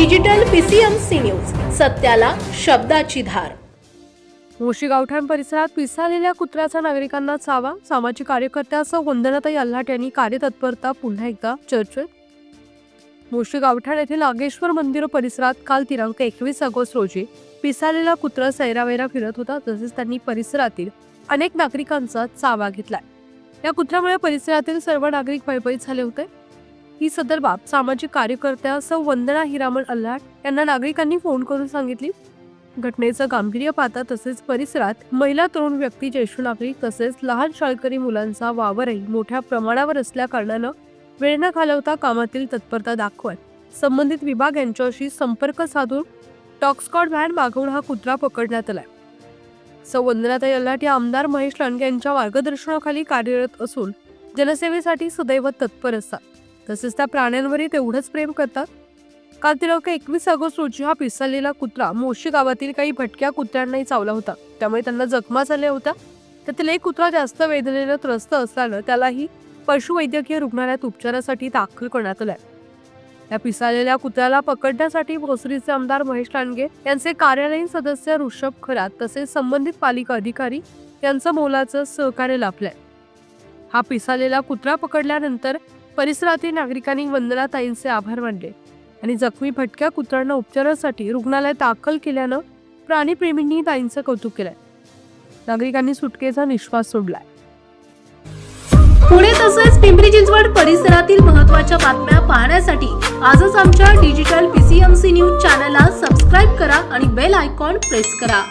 Digital PCMC news सत्याला शब्दाची धार. मुशी गावठाण परिसरात पिसाळलेल्या कुत्र्याचा नागरिकांना चावा सामाजिक कार्यकर्त्यासह वंदनाताई अल्हाट यांनी कार्यतत्परता पुन्हा एकदा चर्चेत. मुशी गावठाण येथील नागेश्वर मंदिर परिसरात काल दिनांक एकवीस ऑगस्ट रोजी पिसाळलेला कुत्रा सैरावैरा फिरत होता तसेच त्यांनी परिसरातील अनेक नागरिकांचा चावा घेतलाय. या कुत्र्यामुळे परिसरातील सर्व नागरिक भयभीत झाले होते. ही सदर बाब सामाजिक कार्यकर्त्यासह वंदना हिरामन अल्लाट यांना नागरिकांनी फोन करून सांगितली. घटनेचं गांभीर्य पाहता तसेच परिसरात महिला तरुण व्यक्ती ज्येष्ठ नागरिक तसेच लहान शाळकरी मुलांचा वावरही मोठ्या प्रमाणावर असल्याकारणानं वेळ न घालवता कामातील तत्परता दाखवत संबंधित विभाग यांच्याशी संपर्क साधून टॉक्सकॉट व्हॅन मागवून हा कुत्रा पकडण्यात आलाय. संवंदनाताई अल्लाट या आमदार महेश लांडगे यांच्या मार्गदर्शनाखाली कार्यरत असून जनसेवेसाठी सदैव तत्पर असतात. तसेच त्या प्राण्यांवरही तेवढंच प्रेम करतात. काल दिनांक एकवीस ऑगस्ट रोजी हा पिसाळलेला कुत्रा मोशी गावातील काही भटक्या कुत्र्यांनाही चावला होता. त्यामुळे त्यांना जखमा झाल्या होत्या. त्यातील एक कुत्रा जास्त वेदनेनं त्रस्त असल्यानं त्यालाही पशुवैद्यकीय रुग्णालयात उपचारासाठी दाखल करण्यात आलाय. या पिसाळलेल्या कुत्र्याला पकडण्यासाठी भोसरीचे आमदार महेश लांडगे यांचे कार्यालयीन सदस्य ऋषभ खरात तसेच संबंधित पालिका अधिकारी यांचं मोलाचं सहकार्य लाभलंय. हा पिसाळलेला कुत्रा पकडल्यानंतर परिसरातील नागरिकांनी वंदनाताईंचे आभार मानले आणि जखमी भटक्या कुत्र्यांना उपचारासाठी रुग्णालयात दाखल केल्यानं प्राणीप्रेमींनी ताईंचं कौतुक केलंय. नागरिकांनी सुटकेचा निश्वास सोडलाय. पुणे तसेच पिंपरी चिंचवड परिसरातील महत्त्वाच्या बातम्या पाहण्यासाठी आजच आमच्या डिजिटल पीसीएमसी न्यूज चॅनलला सबस्क्राईब करा आणि बेल आयकॉन प्रेस करा.